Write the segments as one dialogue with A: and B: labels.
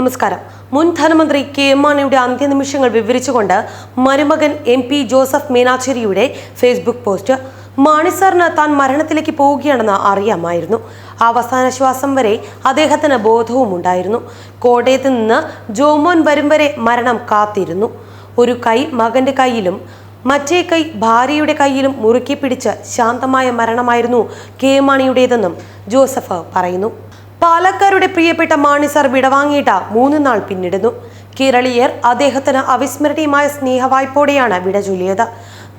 A: നമസ്കാരം. മുൻ ധനമന്ത്രി കെ എം മാണിയുടെ അന്ത്യനിമിഷങ്ങൾ വിവരിച്ചുകൊണ്ട് മരുമകൻ എം പി ജോസഫ് മീനാച്ചേരിയുടെ ഫേസ്ബുക്ക് പോസ്റ്റ്. മാണി സാറിന് താൻ മരണത്തിലേക്ക് പോവുകയാണെന്ന് അറിയാമായിരുന്നു. അവസാന ശ്വാസം വരെ അദ്ദേഹത്തിന് ബോധവും ഉണ്ടായിരുന്നു. കോട്ടയത്ത് നിന്ന് ജോമോൻ വരും വരെ മരണം കാത്തിരുന്നു. ഒരു കൈ മകന്റെ കയ്യിലും മറ്റേ കൈ ഭാര്യയുടെ കയ്യിലും മുറുക്കി പിടിച്ച് ശാന്തമായ മരണമായിരുന്നു കെ മാണിയുടേതെന്നും ജോസഫ് പറയുന്നു. പാലക്കാരുടെ പ്രിയപ്പെട്ട മാണിസർ വിടവാങ്ങിയിട്ട് മൂന്ന് നാൾ പിന്നിടുന്നു. കേരളീയർ അദ്ദേഹത്തിന് അവിസ്മരണീയമായ സ്നേഹവായ്പോടെയാണ് വിട ചൊല്ലിയത്.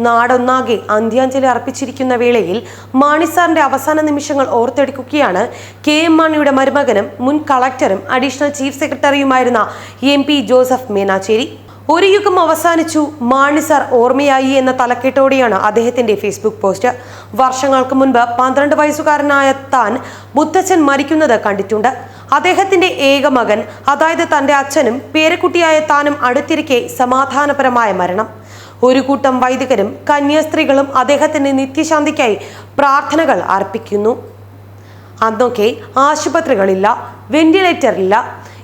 A: നാടൊന്നാകെ അന്ത്യാഞ്ജലി അർപ്പിച്ചിരിക്കുന്ന വേളയിൽ മാണിസാറിന്റെ അവസാന നിമിഷങ്ങൾ ഓർത്തെടുക്കുകയാണ് കെ എം മാണിയുടെ മരുമകനും മുൻ കളക്ടറും അഡീഷണൽ ചീഫ് സെക്രട്ടറിയുമായിരുന്ന എം പി ജോസഫ് മേനാച്ചേരി. ഒരു യുഗം അവസാനിച്ചു. മാണി സാർ ഓർമ്മയായി എന്ന തലക്കെട്ടോടെയാണ് അദ്ദേഹത്തിന്റെ ഫേസ്ബുക്ക് പോസ്റ്റ്. വർഷങ്ങൾക്ക് മുൻപ് പന്ത്രണ്ട് വയസ്സുകാരനായ താൻ മുത്തച്ഛൻ മരിക്കുന്നത് കണ്ടിട്ടുണ്ട്. അദ്ദേഹത്തിന്റെ ഏക മകൻ അതായത് തന്റെ അച്ഛനും പേരക്കുട്ടിയായ താനും അടുത്തിരിക്കെ സമാധാനപരമായ മരണം. ഒരു കൂട്ടം വൈദികരും കന്യാസ്ത്രീകളും അദ്ദേഹത്തിന്റെ നിത്യശാന്തിക്കായി പ്രാർത്ഥനകൾ അർപ്പിക്കുന്നു. അന്നൊക്കെ ആശുപത്രികളില്ല വെന്റിലേറ്റർ ഇല്ല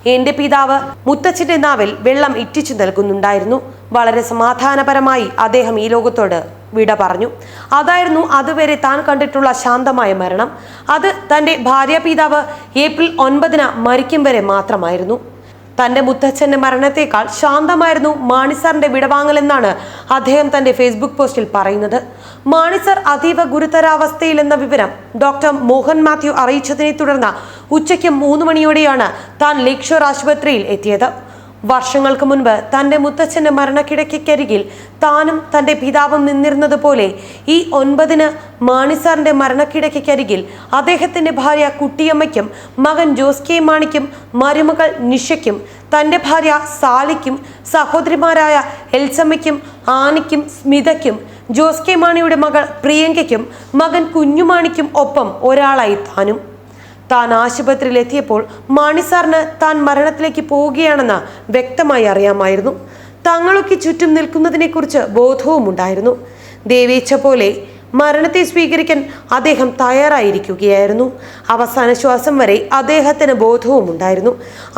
A: എന്റെ പിതാവ് മുത്തച്ഛന്റെ നാവിൽ വെള്ളം ഇറ്റിച്ചു നൽകുന്നുണ്ടായിരുന്നു. വളരെ സമാധാനപരമായി അദ്ദേഹം ഈ ലോകത്തോട് വിട പറഞ്ഞു. അതായിരുന്നു അതുവരെ താൻ കണ്ടിട്ടുള്ള ശാന്തമായ മരണം. അത് തന്റെ ഭാര്യ പിതാവ് ഏപ്രിൽ ഒൻപതിന് മരിക്കും വരെ മാത്രമായിരുന്നു. തന്റെ മുത്തച്ഛന്റെ മരണത്തെക്കാൾ ശാന്തമായിരുന്നു മാണിസാറിന്റെ വിടവാങ്ങലെന്നാണ് അദ്ദേഹം തന്റെ ഫേസ്ബുക്ക് പോസ്റ്റിൽ പറയുന്നത്. മാണിസർ അതീവ ഗുരുതരാവസ്ഥയിലെന്ന വിവരം ഡോക്ടർ മോഹൻ മാത്യു അറിയിച്ചതിനെ തുടർന്ന് ഉച്ചയ്ക്ക് മൂന്ന് മണിയോടെയാണ് താൻ ലേക്ഷോർ ആശുപത്രിയിൽ എത്തിയത്. വർഷങ്ങൾക്ക് മുൻപ് തന്റെ മുത്തച്ഛന്റെ മരണക്കിടക്കരികിൽ താനും തന്റെ പിതാവും നിന്നിരുന്നത് പോലെ ഈ ഒൻപതിന് മാണിസാറിന്റെ മരണക്കിടക്കരികിൽ അദ്ദേഹത്തിന്റെ ഭാര്യ കുട്ടിയമ്മയ്ക്കും മകൻ ജോസ് കെ മാണിക്കും മരുമകൾ നിഷയ്ക്കും തന്റെ ഭാര്യ സാലിക്കും സഹോദരിമാരായ എൽസമ്മയ്ക്കും ആനിക്കും സ്മിതയ്ക്കും ജോസ് കെ മാണിയുടെ മകൾ പ്രിയങ്കയ്ക്കും മകൻ കുഞ്ഞുമാണിക്കും ഒപ്പം ഒരാളായി താനും. താൻ ആശുപത്രിയിൽ എത്തിയപ്പോൾ മാണിസാറിന് താൻ മരണത്തിലേക്ക് പോവുകയാണെന്ന് വ്യക്തമായി അറിയാമായിരുന്നു. തങ്ങളൊക്കെ ചുറ്റും നിൽക്കുന്നതിനെക്കുറിച്ച് ബോധവും ഉണ്ടായിരുന്നു ദേവേച്ഛ പോലെ മരണത്തെ സ്വീകരിക്കാൻ അദ്ദേഹം തയ്യാറായിരിക്കുകയായിരുന്നു. അവസാന ശ്വാസം വരെ അദ്ദേഹത്തിന് ബോധവും ഉണ്ടായിരുന്നു.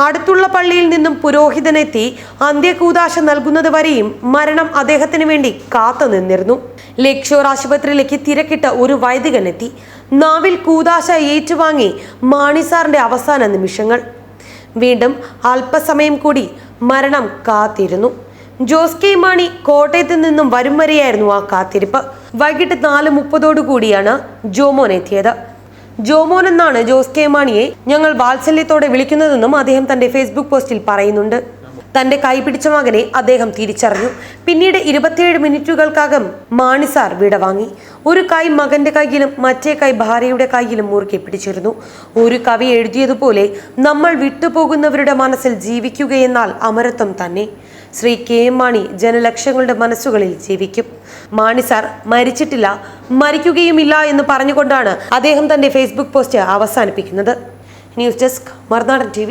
A: അടുത്തുള്ള പള്ളിയിൽ നിന്നും പുരോഹിതനെത്തി അന്ത്യകൂതാശ നൽകുന്നത് വരെയും മരണം അദ്ദേഹത്തിന് വേണ്ടി കാത്തു നിന്നിരുന്നു. ലക്ഷോർ ആശുപത്രിയിലേക്ക് തിരക്കിട്ട ഒരു വൈദികനെത്തി. നാവിൽ കൂതാശ ഏറ്റുവാങ്ങി മാണിസാറിന്റെ അവസാന നിമിഷങ്ങൾ. വീണ്ടും അല്പസമയം കൂടി മരണം കാത്തിരുന്നു. ജോസ് കെ മാണി കോട്ടയത്ത് നിന്നും വരും വരെയായിരുന്നു ആ കാത്തിരിപ്പ്. വൈകിട്ട് നാല് മുപ്പതോടു കൂടിയാണ് ജോമോൻ എത്തിയത്. ജോമോൻ എന്നാണ് ജോസ് കെ മാണിയെ ഞങ്ങൾ വാത്സല്യത്തോടെ വിളിക്കുന്നതെന്നും അദ്ദേഹം തന്റെ ഫേസ്ബുക്ക് പോസ്റ്റിൽ പറയുന്നുണ്ട്. തന്റെ കൈപിടിച്ച മകനെ അദ്ദേഹം തിരിച്ചറിഞ്ഞു. പിന്നീട് ഇരുപത്തിയേഴ് മിനിറ്റുകൾക്കകം മാണിസാർ വിടവാങ്ങി ഒരു കൈ മകന്റെ കയ്യിലും മറ്റേ കൈ ഭാര്യയുടെ കയ്യിലും മുറുകെ പിടിച്ചിരുന്നു. ഒരു കവി എഴുതിയതുപോലെ നമ്മൾ വിട്ടുപോകുന്നവരുടെ മനസ്സിൽ ജീവിക്കുകയെന്നാൽ അമരത്വം തന്നെ. ശ്രീ കെ എം മാണി ജനലക്ഷങ്ങളുടെ മനസ്സുകളിൽ ജീവിക്കും. മാണി സാർ മരിച്ചിട്ടില്ല മരിക്കുകയുമില്ല എന്ന് പറഞ്ഞുകൊണ്ടാണ് അദ്ദേഹം തന്റെ ഫേസ്ബുക്ക് പോസ്റ്റ് അവസാനിപ്പിക്കുന്നത്. News desk Marunadan T